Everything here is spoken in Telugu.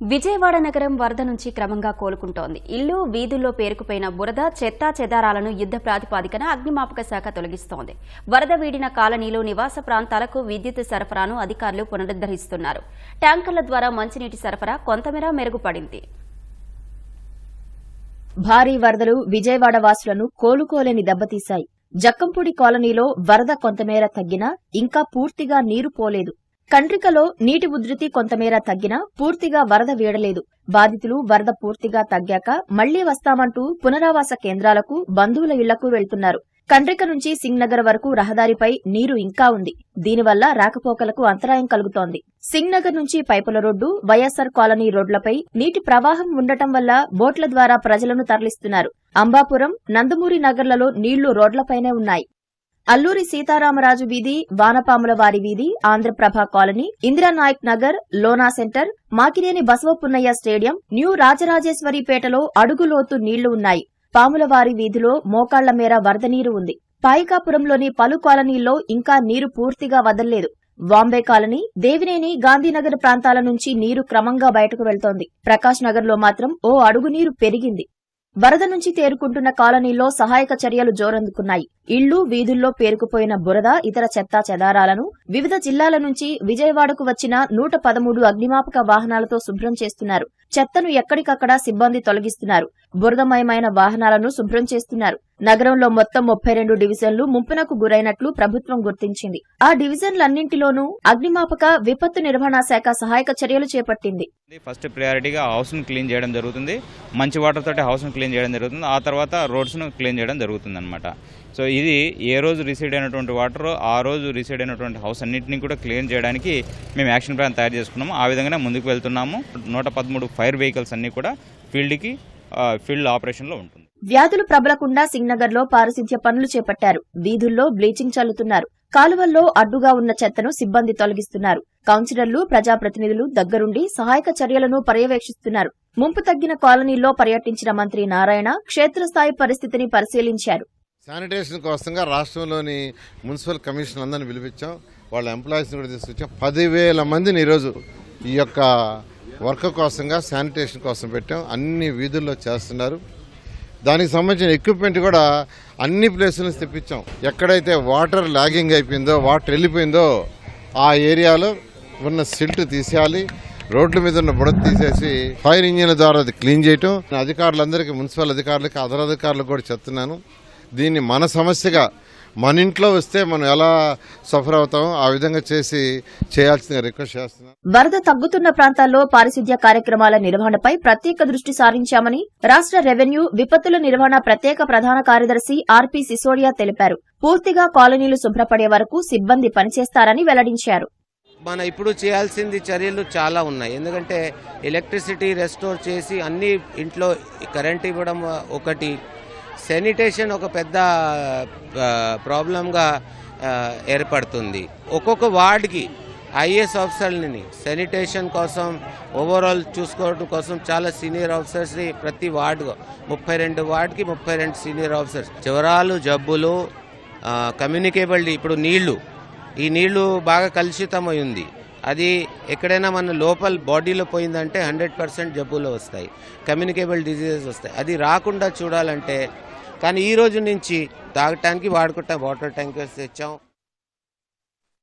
విజయవాడ నగరం వరద నుంచి క్రమంగా కోలుకుంటోంది. ఇల్లు వీధుల్లో పేరుకుపోయిన బురద చెత్తా చెదారాలను యుద్ధ ప్రాతిపాదికన అగ్నిమాపక శాఖ తొలగిస్తోంది. వరద వీడిన కాలనీలో నివాస ప్రాంతాలకు విద్యుత్ సరఫరాను అధికారులు పునరుద్ధరిస్తున్నారు. ట్యాంకర్ల ద్వారా మంచినీటి సరఫరా కొంతమేర మెరుగుపడింది. భారీ వరదలు విజయవాడ వాసులను కోలుకోలేని దెబ్బతీశాయి. జక్కంపూడి కాలనీలో వరద కొంతమేర తగ్గినా ఇంకా పూర్తిగా నీరు పోలేదు. కండ్రికలో నీటి ఉధృతి కొంతమేర తగ్గినా పూర్తిగా వరద వీడలేదు. బాధితులు వరద పూర్తిగా తగ్గాక మళ్ళీ వస్తామంటూ పునరావాస కేంద్రాలకు బంధువుల ఇళ్ళకు వెళ్తున్నారు. కండ్రిక నుంచి సింగ్నగర్ వరకు రహదారిపై నీరు ఇంకా ఉంది. దీనివల్ల రాకపోకలకు అంతరాయం కలుగుతోంది. సింగ్నగర్ నుంచి పైపుల రోడ్డు వైఎస్సార్ కాలనీ రోడ్లపై నీటి ప్రవాహం ఉండటం వల్ల బోట్ల ద్వారా ప్రజలను తరలిస్తున్నారు. అంబాపురం నందమూరి నగర్లలో నీళ్ళు రోడ్లపైనే ఉన్నాయి. అల్లూరి సీతారామరాజు వీధి వానపాముల వారి వీధి ఆంధ్రప్రభ కాలనీ ఇందిరానాయక్ నగర్ లోనా centre Makineni Basavapunnaiah stadium new రాజరాజేశ్వరిపేటలో అడుగులోతు నీళ్ళు ఉన్నాయి. పాములవారి వీధిలో మోకాళ్ళ మేర వరద నీరు ఉంది. పాయికాపురంలోని పలు కాలనీల్లో ఇంకా నీరు పూర్తిగా వదల్లేదు. వాంబే కాలనీ దేవినేని గాంధీనగర్ ప్రాంతాల నుంచి నీరు క్రమంగా బయటకు వెళ్తోంది. ప్రకాష్ నగర్లో మాత్రం ఓ అడుగు నీరు పెరిగింది. వరద నుంచి తేరుకుంటున్న కాలనీల్లో సహాయక చర్యలు జోరందుకున్నాయి. ఇళ్ళు వీధుల్లో పేరుకుపోయిన బురద ఇతర చెత్తా చెదారాలను వివిధ జిల్లాల నుంచి విజయవాడకు వచ్చిన నూట పదమూడు అగ్నిమాపక వాహనాలతో శుభ్రం చేస్తున్నారు. చెత్తను ఎక్కడికక్కడ సిబ్బంది తొలగిస్తున్నారు. బురదమయమైన వాహనాలను శుభ్రం చేస్తున్నారు. నగరంలో మొత్తం ముప్పై రెండు డివిజన్లు ముంపునకు గురైనట్లు ప్రభుత్వం గుర్తించింది. ఆ డివిజన్లన్నింటిలోనూ అగ్నిమాపక విపత్తు నిర్వహణ శాఖ సహాయక చర్యలు చేపట్టింది. ఫస్ట్ ప్రయారిటీగా హౌస్ను క్లీన్ చేయడం జరుగుతుంది. మంచి వాటర్ తోటి హౌస్ను క్లీన్ చేయడం జరుగుతుంది. ఆ తర్వాత రోడ్స్ను క్లీన్ చేయడం జరుగుతుంది అనమాట సో ఇది ఏ రోజు రిసీడ్ అయినటువంటి వాటర్ ఆ రోజు రిసీడ్ అయినటువంటి హౌస్ అన్నింటినీ కూడా క్లీన్ చేయడానికి మేము యాక్షన్ ప్లాన్ తయారు చేసుకున్నాము. ఆ విధంగానే ముందుకు వెళ్తున్నాము. నూట పదమూడు ఫైర్ వెహికల్స్ అన్నీ కూడా ఫీల్డ్కి ఫీల్డ్ ఆపరేషన్లో ఉంటుంది. వ్యాధులు ప్రబలకుండా సింగ్నగర్లో పారిశుధ్య పనులు చేపట్టారు. వీధుల్లో బ్లీచింగ్ చల్లుతున్నారు. కాలువల్లో అడ్డుగా ఉన్న చెత్తను సిబ్బంది తొలగిస్తున్నారు. కౌన్సిలర్లు ప్రజాప్రతినిధులు దగ్గరుండి సహాయక చర్యలను పర్యవేక్షిస్తున్నారు. ముంపు తగ్గిన కాలనీల్లో పర్యటించిన మంత్రి నారాయణ క్షేత్రస్థాయి పరిస్థితిని పరిశీలించారు. శానిటేషన్ కోసంగా రాష్ట్రంలోని మున్సిపల్ కమిషన్ అందరిని పిలిపించాం. వాళ్ళ ఎంప్లాయీస్ని కూడా తీసుకొచ్చాం. పదివేల మందిని ఈరోజు ఈ యొక్క వర్క్ కోసంగా శానిటేషన్ కోసం పెట్టాం. అన్ని వీధుల్లో చేస్తున్నారు. దానికి సంబంధించిన ఎక్విప్మెంట్ కూడా అన్ని ప్లేసుల నుంచి తెప్పించాం. ఎక్కడైతే వాటర్ లాగింగ్ అయిపోయిందో వాటర్ వెళ్ళిపోయిందో ఆ ఏరియాలో ఉన్న సిల్ట్ తీసేయాలి. రోడ్ల మీద ఉన్న బుడత తీసేసి ఫైర్ ఇంజిన్ల ద్వారా అది క్లీన్ చేయటం. అధికారులందరికీ మున్సిపల్ అధికారులకి అదర్ అధికారులకు కూడా చెప్తున్నాను. దీన్ని మన సమస్యగా మన ఇంట్లో వస్తే మనం ఎలా సఫర్ అవుతామో ఆ విధంగా చేసి చేయాల్సిందిగా రిక్వెస్ట్ చేస్తున్నాను వరద తగ్గుతున్న ప్రాంతాల్లో పారిశుధ్య కార్యక్రమాల నిర్వహణపై ప్రత్యేక దృష్టి సారించామని రాష్ట్ర రెవెన్యూ విపత్తుల నిర్వహణ ప్రత్యేక ప్రధాన కార్యదర్శి ఆర్పి సిసోడియా తెలిపారు. పూర్తిగా కాలనీలు శుభ్రపడే వరకు సిబ్బంది పనిచేస్తారని వెల్లడించారు. మన ఇప్పుడు చేయాల్సింది చర్యలు చాలా ఉన్నాయి. ఎందుకంటే ఎలక్ట్రిసిటీ రెస్టోర్ చేసి అన్ని ఇంట్లో కరెంట్ ఇవ్వడం ఒకటి శానిటేషన్ ఒక పెద్ద ప్రాబ్లంగా ఏర్పడుతుంది. ఒక్కొక్క వార్డ్కి ఐఏఎస్ ఆఫీసర్లని శానిటేషన్ కోసం ఓవరాల్ చూసుకోవడం కోసం చాలా సీనియర్ ఆఫీసర్స్ని ప్రతి వార్డు ముప్పై రెండు వార్డుకి ముప్పై రెండు సీనియర్ ఆఫీసర్స్. జ్వరాలు జబ్బులు కమ్యూనికేబుల్ ఇప్పుడు నీళ్ళు. ఈ నీళ్ళు బాగా కలుషితమై ఉంది. అది ఎక్కడైనా మన లోపల బాడీలో పోయిందంటే హండ్రెడ్ పర్సెంట్ జబ్బులు వస్తాయి. కమ్యూనికేబుల్ డిజీజెస్ వస్తాయి. అది రాకుండా చూడాలంటే కానీ ఈ రోజు నుంచి తాగటానికి వాడుకుంటాం వాటర్ ట్యాంకర్స్ తెచ్చాం.